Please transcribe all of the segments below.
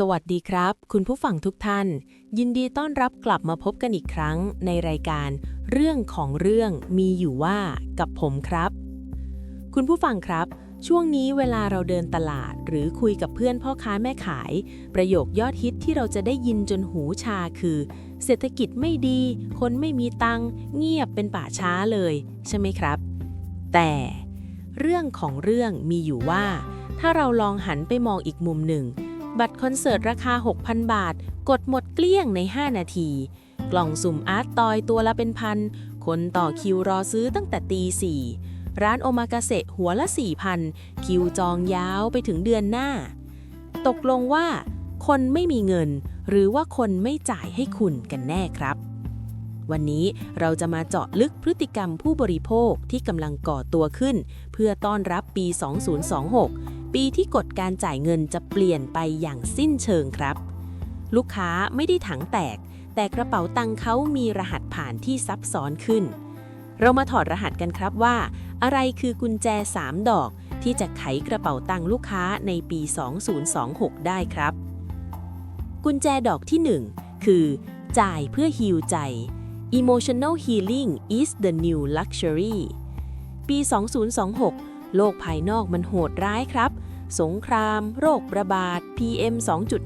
สวัสดีครับ คุณผู้ฟังทุกท่าน ยินดีต้อนรับกลับมาพบกันอีกครั้งในรายการ เรื่องของเรื่องมีอยู่ว่ากับผมครับ คุณผู้ฟังครับ ช่วงนี้เวลาเราเดินตลาด หรือคุยกับเพื่อนพ่อค้าแม่ขาย ประโยคยอดฮิตที่เราจะได้ยินจนหูชาคือ เศรษฐกิจไม่ดี คนไม่มีตังเงียบเป็นป่าช้าเลย ใช่ไหมครับ แต่ เรื่องของเรื่องมีอยู่ว่า ถ้าเราลองหันไปมองอีกมุมหนึ่ง บัตรคอนเสิร์ตราคา 6,000 บาท กดหมดเกลี้ยงใน 5 นาที กล่องสุ่มอาร์ตตอยตัวละเป็นพัน คนต่อคิวรอซื้อตั้งแต่ตีสี่ร้านโอมากาเสะหัวละ 4,000 คิวจองยาวไปถึงเดือนหน้า ตกลงว่า คนไม่มีเงิน หรือว่าคนไม่จ่ายให้คุณกันแน่ครับ วันนี้เราจะมาเจาะลึกพฤติกรรมผู้บริโภคที่กำลังก่อตัวขึ้น เพื่อต้อนรับปี 2026 ปีที่กฎการจ่ายเงินจะเปลี่ยนไปอย่างสิ้นเชิงครับ ลูกค้าไม่ได้ถังแตก แต่กระเป๋าตังค์เขามีรหัสผ่านที่ซับซ้อนขึ้น เรามาถอดรหัสกันครับว่า อะไรคือกุญแจ 3 ดอก ที่จะไขกระเป๋าตังค์ลูกค้าในปี 2026 ได้ครับ กุญแจดอกที่ 1 คือ จ่ายเพื่อฮีลใจ Emotional healing is the new luxury ปี 2026 โลกภายนอกมันโหดร้ายครับ สงคราม โรคระบาด PM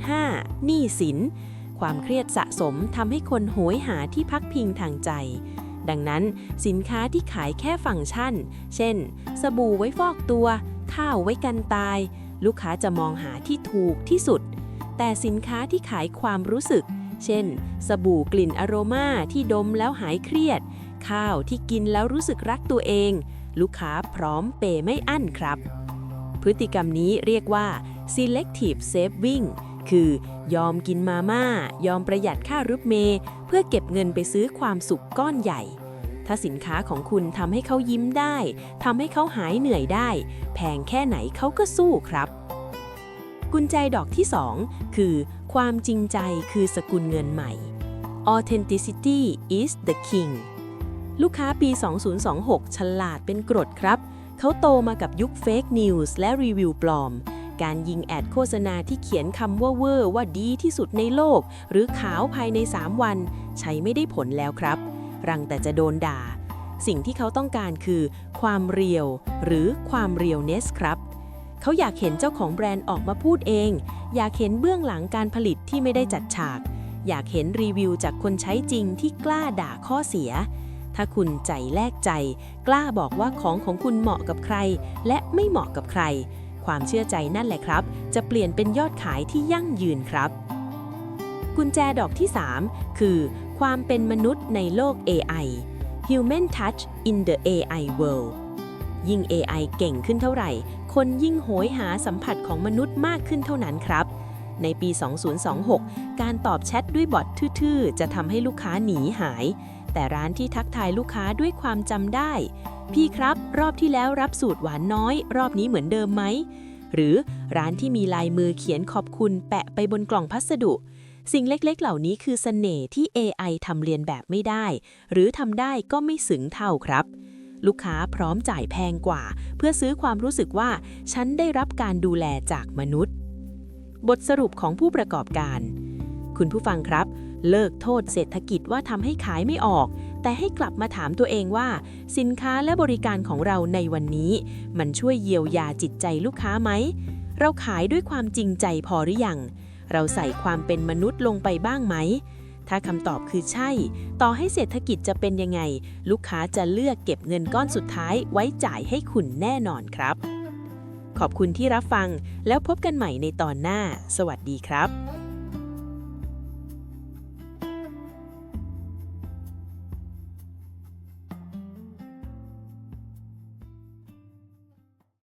2.5 หนี้สิน ความเครียดสะสมทำให้คนโหยหาที่พักพิงทางใจ ดังนั้นสินค้าที่ขายแค่ฟังก์ชัน เช่น สบู่ไว้ฟอกตัว ข้าวไว้กันตาย ลูกค้าจะมองหาที่ถูกที่สุด แต่สินค้าที่ขายความรู้สึก เช่น สบู่กลิ่นอโรมาที่ดมแล้วหายเครียด ข้าวที่กินแล้วรู้สึกรักตัวเอง ลูกค้าพร้อมเปย์ไม่อั้นครับ พฤติกรรมนี้เรียกว่า selective saving คือยอมกินมาม่า ยอมประหยัดค่ารถเมย์เพื่อเก็บเงินไปซื้อความสุขก้อนใหญ่ ถ้าสินค้าของคุณทำให้เขายิ้มได้ทำให้เขาหายเหนื่อยได้ แพงแค่ไหนเขาก็สู้ครับ กุญแจดอกที่ 2 คือ ความจริงใจคือสกุลเงินใหม่ authenticity is the king ลูกค้าปี 2026 ฉลาดเป็นกรดครับ เขาโตมากับยุคเฟกนิวส์และรีวิวปลอม การยิงแอดโฆษณาที่เขียนคำว่าเวอร์ว่าดีที่สุดในโลก หรือขาวภายใน 3 วัน ใช้ไม่ได้ผลแล้วครับ รังแต่จะโดนด่า สิ่งที่เขาต้องการคือ ความเรียว หรือความเรียวเนสครับเขาอยากเห็นเจ้าของแบรนด์ออกมาพูดเอง อยากเห็นเบื้องหลังการผลิตที่ไม่ได้จัดฉาก อยากเห็นรีวิวจากคนใช้จริงที่กล้าด่าข้อเสีย ถ้าคุณใจแลกใจ กล้าบอกว่าของของคุณเหมาะกับใคร และไม่เหมาะกับใคร ความเชื่อใจนั่นแหละครับ จะเปลี่ยนเป็นยอดขายที่ยั่งยืนครับ กุญแจดอกที่ 3 คือ ความเป็นมนุษย์ในโลก AI Human Touch in the AI World ยิ่ง AI เก่งขึ้นเท่าไหร่ คนยิ่งโหยหาสัมผัสของมนุษย์มากขึ้นเท่านั้นครับ ในปี 2026 การตอบแชทด้วยบอททื่อๆ จะทำให้ลูกค้าหนีหาย แต่ร้านที่ทักทายลูกค้าด้วยความจำได้ พี่ครับ รอบที่แล้วรับสูตรหวานน้อย รอบนี้เหมือนเดิมไหม หรือร้านที่มีลายมือเขียนขอบคุณแปะไปบนกล่องพัสดุ สิ่งเล็กๆ เหล่านี้คือเสน่ห์ที่ AI ทำเรียนแบบไม่ได้ หรือทำได้ก็ไม่สึงเท่าครับลูกค้าพร้อมจ่ายแพงกว่า เพื่อซื้อความรู้สึกว่า ฉันได้รับการดูแลจากมนุษย์ บทสรุปของผู้ประกอบการ คุณผู้ฟังครับ เลิกโทษเศรษฐกิจว่าทำให้ขายไม่ออก แต่ให้กลับมาถามตัวเองว่า สินค้าและบริการของเราในวันนี้ มันช่วยเยียวยาจิตใจลูกค้าไหม เราขายด้วยความจริงใจพอหรือยัง เราใส่ความเป็นมนุษย์ลงไปบ้างไหมถ้าคำตอบคือใช่ ต่อให้เศรษฐกิจจะเป็นยังไง ลูกค้าจะเลือกเก็บเงินก้อนสุดท้ายไว้จ่ายให้คุณแน่นอนครับ ขอบคุณที่รับฟัง แล้วพบกันใหม่ในตอนหน้า สวัสดีครับ